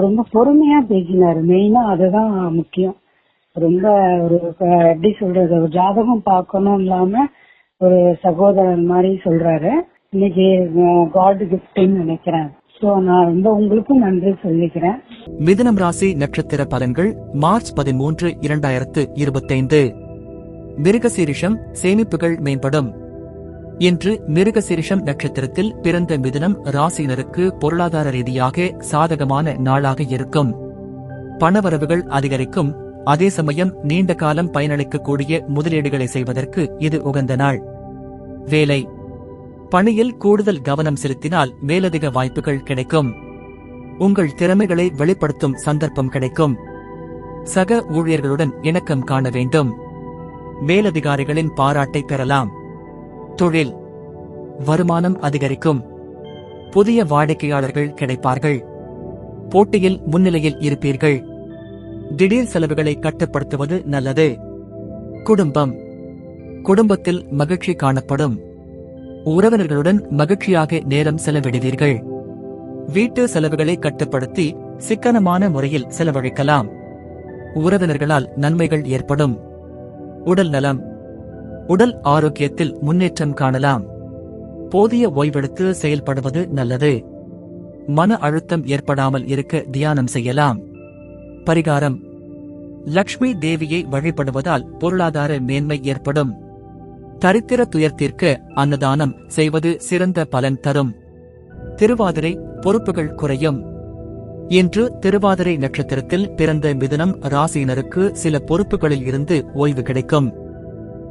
ரொம்ப பொறுமையா பேசினாரு. மெயினா அதுதான் முக்கியம். ரொம்ப ஒரு எப்படி சொல்றது ஒரு ஜாதகம் பார்க்கணும் இல்லாம ஒரு சகோதரன் மாதிரி சொல்றாரு. இன்னைக்கு காட் கிஃப்ட்னு நினைக்கிறேன். மிதனம் நான் உங்களுக்கும் நன்றி சொல்லிக்கிறேன். மிதுனம் ராசி நட்சத்திர பலன்கள் மார்ச் பதிமூன்று இரண்டாயிரத்து இருபத்தைந்து. மிருகசீரிஷம் சேமிப்புகள் மேம்படும். இன்று மிருகசிரிஷம் நட்சத்திரத்தில் பிறந்த மிதுனம் ராசியினருக்கு பொருளாதார ரீதியாக சாதகமான நாளாக இருக்கும். பணவரவுகள் அதிகரிக்கும். அதே சமயம் நீண்ட காலம் பயனளிக்கக்கூடிய முதலீடுகளை செய்வதற்கு இது உகந்த நாள். வேலை. பணியில் கூடுதல் கவனம் செலுத்தினால் மேலதிக வாய்ப்புகள் கிடைக்கும். உங்கள் திறமைகளை வெளிப்படுத்தும் சந்தர்ப்பம் கிடைக்கும். சக ஊழியர்களுடன் இணக்கம் காண வேண்டும். மேலதிகாரிகளின் பாராட்டை பெறலாம். தொழில். வருமானம் அதிகரிக்கும். புதிய வாடிக்கையாளர்கள் கிடைப்பார்கள். போட்டியில் முன்னிலையில் இருப்பீர்கள். திடீர் செலவுகளை கட்டுப்படுத்துவது நல்லது. குடும்பம். குடும்பத்தில் மகிழ்ச்சி காணப்படும். உறவினர்களுடன் மகிழ்ச்சியாக நேரம் செலவிடுவீர்கள். வீட்டு செலவுகளை கட்டுப்படுத்தி சிக்கனமான முறையில் செலவழிக்கலாம். உறவினர்களால் நன்மைகள் ஏற்படும். உடல் நலம். உடல் ஆரோக்கியத்தில் முன்னேற்றம் காணலாம். போதிய ஓய்வெடுத்து செயல்படுவது நல்லது. மன அழுத்தம் ஏற்படாமல் இருக்க தியானம் செய்யலாம். பரிகாரம். லக்ஷ்மி தேவியை வழிபடுவதால் பொருளாதார மேன்மை ஏற்படும். தரித்திர துயர்த்திற்கு அன்னதானம் செய்வது சிறந்த பலன் தரும். திருவாதிரை பொறுப்புகள் குறையும். இன்று திருவாதிரை நட்சத்திரத்தில் பிறந்த மிதுனம் ராசியினருக்கு சில பொறுப்புகளில் இருந்து ஓய்வு கிடைக்கும்.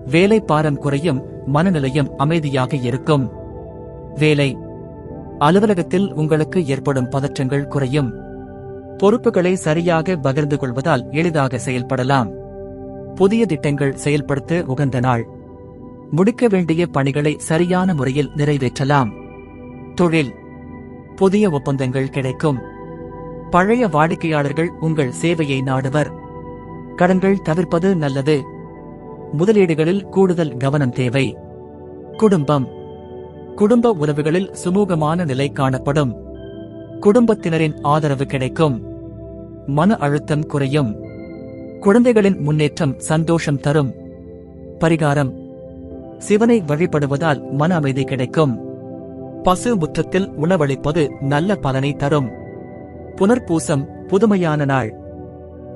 வேலை பாரம் குறையும் மனநிலையும் அமைதியாக இருக்கும். வேலை. அலுவலகத்தில் உங்களுக்கு ஏற்படும் பதற்றங்கள் குறையும். பொறுப்புகளை சரியாக பகிர்ந்து கொள்வதால் எளிதாக செயல்படலாம். புதிய திட்டங்கள் செயல்படுத்த உகந்த நாள். முடிக்க வேண்டிய பணிகளை சரியான முறையில் நிறைவேற்றலாம். தொழில். புதிய ஒப்பந்தங்கள் கிடைக்கும். பழைய வாடிக்கையாளர்கள் உங்கள் சேவையை நாடுவர். கடன்கள் தவிர்ப்பது நல்லது. முதலீடுகளில் கூடுதல் கவனம் தேவை. குடும்பம். குடும்ப உறவுகளில் சுமூகமான நிலை காணப்படும். குடும்பத்தினரின் ஆதரவு கிடைக்கும். மன அழுத்தம் குறையும். குழந்தைகளின் முன்னேற்றம் சந்தோஷம் தரும். பரிகாரம். சிவனை வழிபடுவதால் மன அமைதி கிடைக்கும். பசு முற்றத்தில் உணவளிப்பது நல்ல பலனை தரும். புனர்பூசம் புதுமையான நாள்.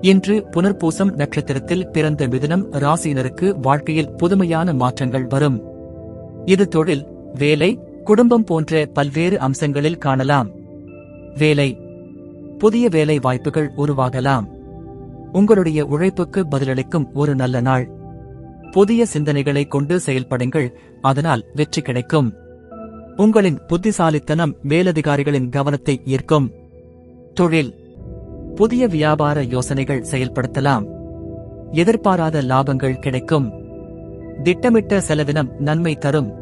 இன்று புனர்பூசம் நட்சத்திரத்தில் பிறந்த மிதுனம் ராசியினருக்கு வாழ்க்கையில் புதுமையான மாற்றங்கள் வரும். இது தொழில் வேலை குடும்பம் போன்ற பல்வேறு அம்சங்களில் காணலாம். வேலை. புதிய வேலை வாய்ப்புகள் உருவாகலாம். உங்களுடைய உழைப்புக்கு பதிலளிக்கும் ஒரு நல்ல நாள். புதிய சிந்தனைகளை கொண்டு செயல்படுங்கள் அதனால் வெற்றி கிடைக்கும். உங்களின் புத்திசாலித்தனம் மேலதிகாரிகளின் கவனத்தை ஈர்க்கும். தொழில். புதிய வியாபார யோசனைகள் செயல்படுத்தலாம். எதிர்பாராத லாபங்கள் கிடைக்கும். திட்டமிட்ட செலவினம் நன்மை தரும்.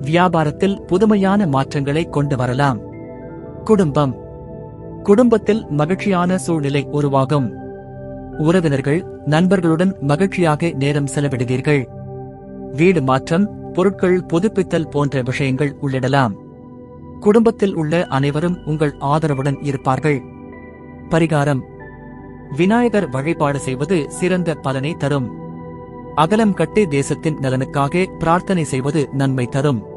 வியாபாரத்தில் புதுமையான மாற்றங்களை கொண்டு வரலாம். குடும்பம். குடும்பத்தில் மகிழ்ச்சியான சூழ்நிலை உருவாகும். உறவினர்கள் நண்பர்களுடன் மகிழ்ச்சியாக நேரம் செலவிடுவீர்கள். வீடு மாற்றம் பொருட்கள் புதுப்பித்தல் போன்ற விஷயங்கள் உள்ளிடலாம். குடும்பத்தில் உள்ள அனைவரும் உங்கள் ஆதரவுடன் இருப்பார்கள். பரிகாரம். விநாயகர் வழிபாடு செய்வது சிறந்த பலனை தரும். அகலம் கட்டி தேசத்தின் நலனுக்காக பிரார்த்தனை செய்வது நன்மை தரும்.